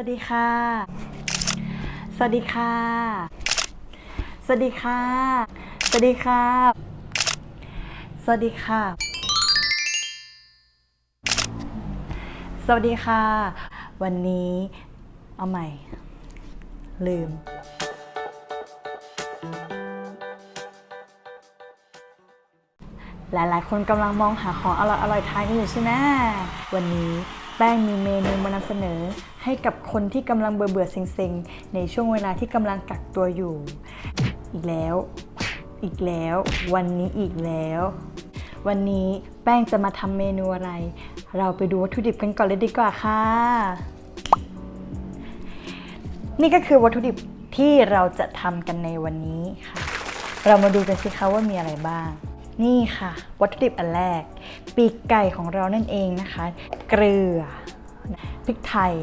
วัสดีค่ะ สวัสดีค่ะ สวัสดีค่ะ สวัสดีค่ะ สวัสดีค่ะ สวัสดีค่ะ วันนี้เอาใหม่ ลืมหลาย ๆ คนกำลังมองหาของอร่อยอร่อยๆทานกันอยู่ใช่ไหม วันนี้ แป้งมีเมนูมานำเสนอ ให้กับคนที่กำลังเบื่อเบื่อเซ็งๆ ในช่วงเวลาที่กำลังกักตัวอยู่ อีกแล้ว อีกแล้ว วันนี้อีกแล้ว วันนี้แป้งจะมาทำเมนูอะไร เราไปดูวัตถุดิบกันก่อนเลยดีกว่าค่ะ นี่ก็คือวัตถุดิบที่เราจะทำกันในวันนี้ค่ะ เรามาดูกันสิคะว่ามีอะไรบ้าง นี่ค่ะ วัตถุดิบอันแรก ปีกไก่ของเรานั่นเองนะคะ เกลือพริกไทย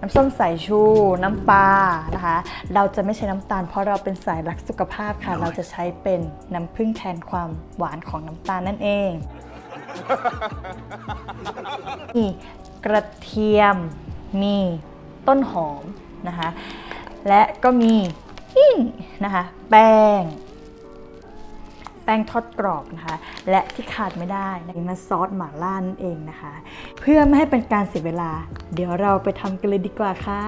น้ำส้มสายชู น้ำปลานะคะ เราจะไม่ใช้น้ำตาล เพราะเราเป็นสายรักสุขภาพค่ะ เราจะใช้เป็นน้ำผึ้งแทนความหวานของน้ำตาลนั่นเองมีกระเทียม มีต้นหอมนะคะ และก็มีหิ้งนะคะ แป้ง แป้งทอดกรอบนะคะ และที่ขาดไม่ได้นี่มาซอสหม่าล่านั่นเองนะคะ เพื่อไม่ให้เป็นการเสียเวลา เดี๋ยวเราไปทำกันเลยดีกว่าค่ะ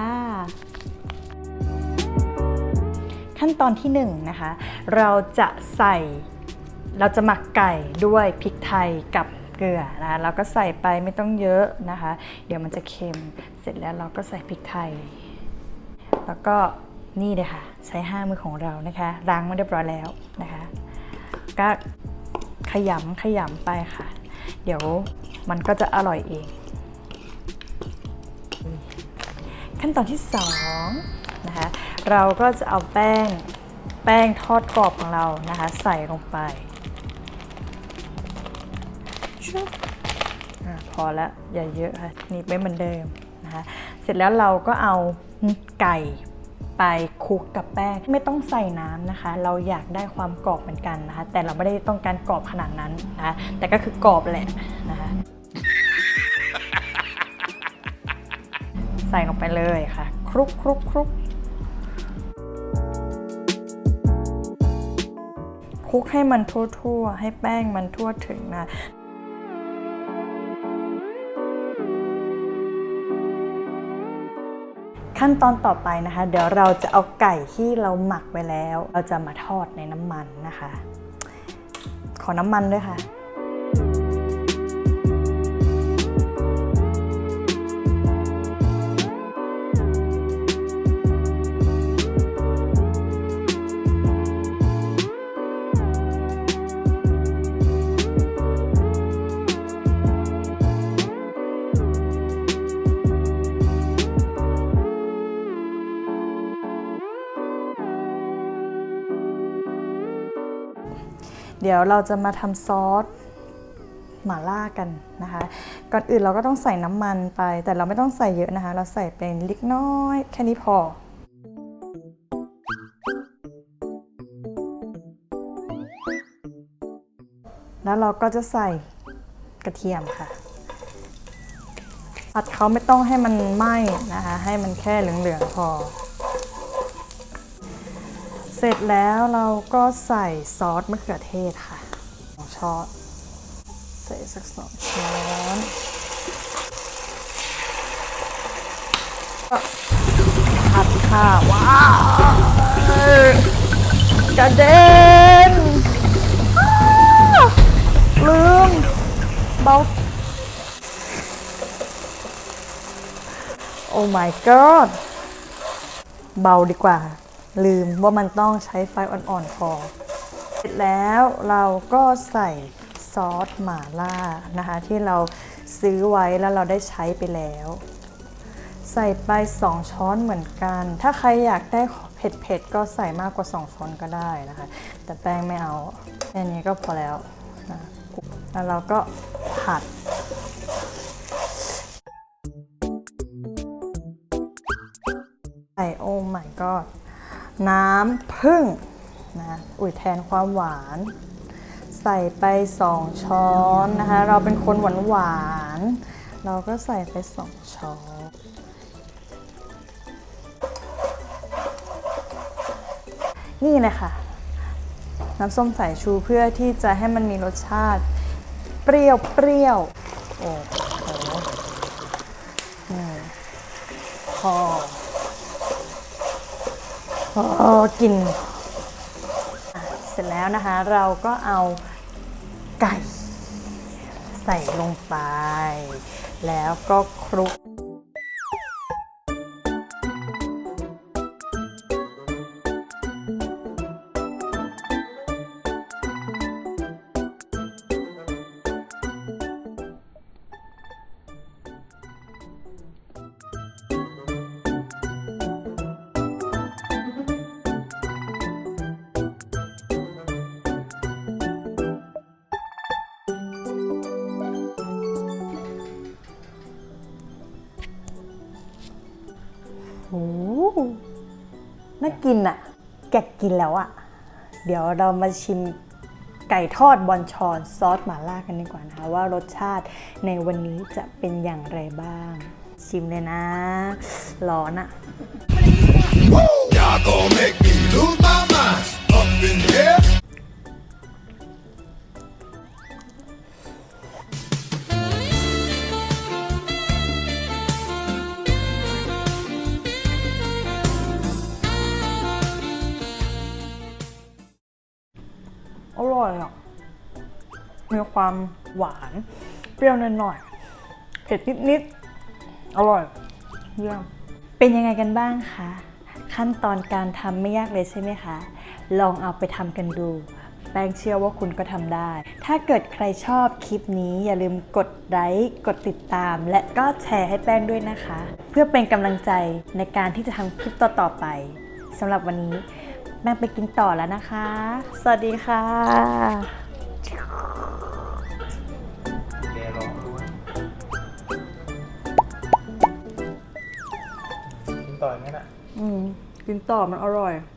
ขั้นตอนที่1นงนะคะ เราจะใส่ เราจะหมักไก่ด้วยพริกไทยกับเกลือนะเราก็ใส่ไปไม่ต้องเยอะนะคะ เดี๋ยวมันจะเค็ม เสร็จแล้วเราก็ใส่พริกไทย แล้วก็นี่เลยค่ะ ใช้ห้ามือของเรานะคะ ล้างมาเรียบร้อยแล้วนะคะ ก็ขยำขยำไปค่ะ เดี๋ยวมันก็จะอร่อยเอง ขั้นตอนที่สองนะคะเราก็จะเอาแป้งแป้งทอดกรอบของเรานะคะใส่ลงไปชุบอะพอแล้วอย่าเยอะค่ะนี่ไม่เหมือนเดิมนะคะเสร็จแล้วเราก็เอาไก่ ไปคลุกกับแป้งไม่ต้องใส่น้ำนะคะ เราอยากได้ความกรอบเหมือนกันนะคะ แต่เราไม่ได้ต้องการกรอบขนาดนั้นนะคะแต่ก็คือกรอบแหละนะคะใส่ลงไปเลยค่ะ คลุกคลุกคลุกคลุกให้มันทั่วๆ ให้แป้งมันทั่วถึงนะ ขั้นตอนต่อไปนะคะ เดี๋ยวเราจะเอาไก่ที่เราหมักไว้แล้ว เราจะมาทอดในน้ำมันนะคะ ขอน้ำมันด้วยค่ะ เดี๋ยวเราจะมาทำซอสหม่าล่ากันนะคะ ก่อนอื่นเราก็ต้องใส่น้ำมันไป แต่เราไม่ต้องใส่เยอะนะคะ เราใส่เป็นเล็กน้อยแค่นี้พอแล้วเราก็จะใส่กระเทียมค่ะผัดเขาไม่ต้องให้มันไหม้นะคะ ให้มันแค่เหลืองๆพอ เสร็จแล้วเราก็ใส่ซอสมะเขือเทศค่ะสองช้อนใส่สักสองช้อนก็ผัดค่ะว้าวกระเด็นลืมเบาโอ้ my god เบาดีกว่า ลืมว่ามันต้องใช้ไฟอ่อนๆพอ เสร็จแล้วเราก็ใส่ซอสหม่าล่านะคะ ที่เราซื้อไว้แล้วเราได้ใช้ไปแล้ว ใส่ไป 2 ช้อนเหมือนกัน ถ้าใครอยากได้เผ็ดๆก็ใส่มากกว่า 2 ช้อนก็ได้นะคะ แต่แป้งไม่เอาแค่นี้ก็พอแล้วนะแล้วเราก็ผัดใส่โอ้ my god น้ำผึ้งนะอุ่ยแทนความหวาน ใส่ไป 2 ช้อนนะคะ เราเป็นคนหวานหวาน เราก็ใส่ไป 2 ช้อนนี่เลยค่ะ น้ำส้มสายชูเพื่อที่จะให้มันมีรสชาติ เปรี้ยวเปรี้ยวโอ้โหนี่พอ พอกิน เสร็จแล้วนะคะเราก็เอาไก่ ใส่ลงไป แล้วก็คลุก น่ากินอะแกะกินแล้วอะเดี๋ยวเรามาชิมไก่ทอดบอนชอนซอสหม่าล่ากันดีกว่านะคะว่ารสชาติในวันนี้จะเป็นอย่างไรบ้าง ชิมเลยนะ ร้อนอะ อร่อยอะ มีความหวาน เปรี้ยวหน่อยๆ เผ็ดนิดๆ อร่อย เยี่ยม เป็นยังไงกันบ้างคะ ขั้นตอนการทำไม่ยากเลยใช่ไหมคะ ลองเอาไปทำกันดูแป้งเชื่อว่าคุณก็ทำได้ ถ้าเกิดใครชอบคลิปนี้อย่าลืมกดไลค์กดติดตาม และก็แชร์ให้แป้งด้วยนะคะ เพื่อเป็นกำลังใจในการที่จะทำคลิปต่อๆไปสำหรับวันนี้ แป้งไปกินต่อแล้วนะคะ สวัสดีค่ะ แกร้องด้วยกินต่อยไหมน่ะ อืม กินต่อมันอร่อยไอ้ตาย